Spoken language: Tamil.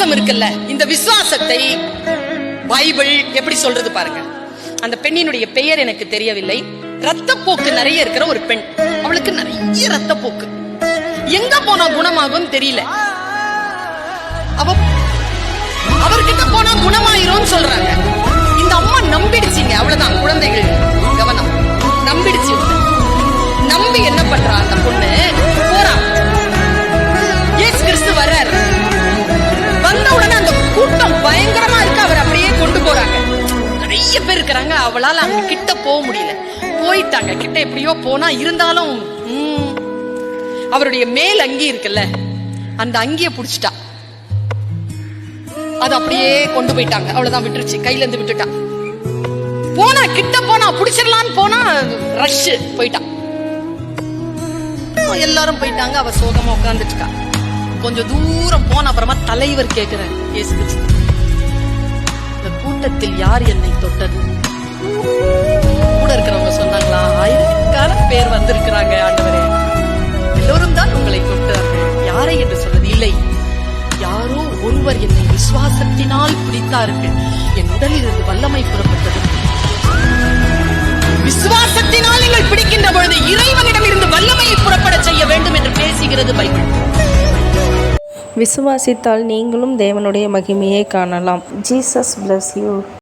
விசுவாசம் இருக்குல்ல? இந்த விசுவாசத்தை பைபிள் எப்படி சொல்றது பாருங்க. அந்த பெண்ணினுடைய பெயர் எனக்கு தெரியவில்லை. ரத்தப்போக்கு நிறைய இருக்கிற ஒரு பெண். அவளுக்கு நிறைய ரத்தப்போக்கு எங்க போனா குணமாகும் தெரியல. அவ அவர்கிட்ட போனா குணமாயிரும் சொல்றாங்க. இந்த அம்மா நம்பிடுச்சிங்க. அவ்வளவுதான். குழந்தைகள் கவனம். நம்பிடுச்சு. நம்பி என்ன பண்றா அந்த பொண்ணு? அவளால அங்க கிட்ட போக முடியல. போயிட்டாங்க. கிட்ட எப்படியோ போனா இருந்தாலும் அவருடைய மேல் அங்கி இருக்குல்ல அந்த அங்கிய புடிச்சிட்டா. அது அப்படியே கொண்டு போயிட்டாங்க. அவ்வளவுதான் விட்டுருச்சு. கையில இருந்து விட்டுட்டா. போனா கிட்ட போனா புடிச்சிடலான்னு போனா ரஷ் போயிட்டா. எல்லாரும் போயிட்டாங்க. அவ சோகமா உட்கார்ந்துட்டு இருக்கா கொஞ்சம் தூரம் போன அப்புறமா தலைவர் கேக்குறார். இயேசு கிறிஸ்து. இந்த கூட்டத்தில் யார் என்னை தொட்டது? வந்திருக்கிறாங்க ஆண்டவரே. எல்லோரும் தான் உங்களை தொட்டார்கள். யாரை என்று சொன்னது இல்லை யாரோ ஒருவர் என்னை விசுவாசத்தினால் பிடித்தார்கள். என் உடலில் இருந்து வல்லமை புறப்பட்டது. விசுவாசத்தினால் நீங்கள் பிடிக்கின்ற பொழுது இறைவனிடம் இருந்து வல்லமையை புறப்பட செய்ய வேண்டும் என்று பேசுகிறது பைபிள். விசுவாசித்தால் நீங்களும் தேவனுடைய மகிமையை காணலாம். Jesus bless you